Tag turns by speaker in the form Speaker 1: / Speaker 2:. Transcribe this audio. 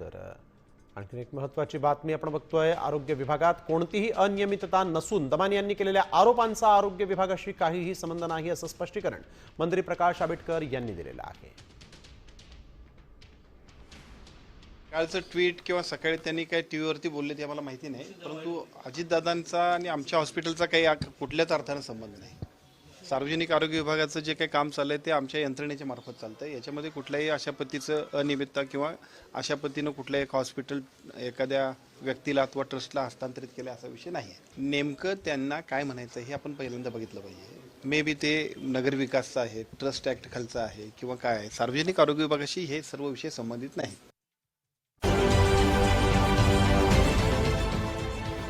Speaker 1: तर आणखी आणखीन एक महत्वाची बातमी आपण बघतोय आरोग्य विभागात कोणतीही अनियमितता नसून दमानी यांनी केलेल्या आरोपांचा आरोग्य विभागाशी काहीही संबंध नाही असं स्पष्टीकरण मंत्री प्रकाश आंबेडकर यांनी दिलेलं आहे.
Speaker 2: कालचं ट्विट किंवा सकाळी त्यांनी काय टी व्हीवरती बोलले ते आम्हाला माहिती नाही परंतु अजितदादांचा आणि आमच्या हॉस्पिटलचा काही कुठल्याच अर्थानं संबंध नाही. सार्वजनिक आरोग्य विभागाचं जे काही काम चाललं आहे ते आमच्या यंत्रणेच्या मार्फत चालतं आहे याच्यामध्ये कुठल्याही अशा पद्धतीचं अनियमितता किंवा अशा पद्धतीनं कुठलं एक हॉस्पिटल एखाद्या व्यक्तीला अथवा ट्रस्टला हस्तांतरित केलं असा विषय नाही आहे. नेमकं त्यांना काय म्हणायचं हे आपण पहिल्यांदा बघितलं पाहिजे. मे बी ते नगरविकासचं आहे ट्रस्ट ॲक्ट खालचं आहे किंवा काय आहे. सार्वजनिक आरोग्य विभागाशी हे सर्व विषय संबंधित नाही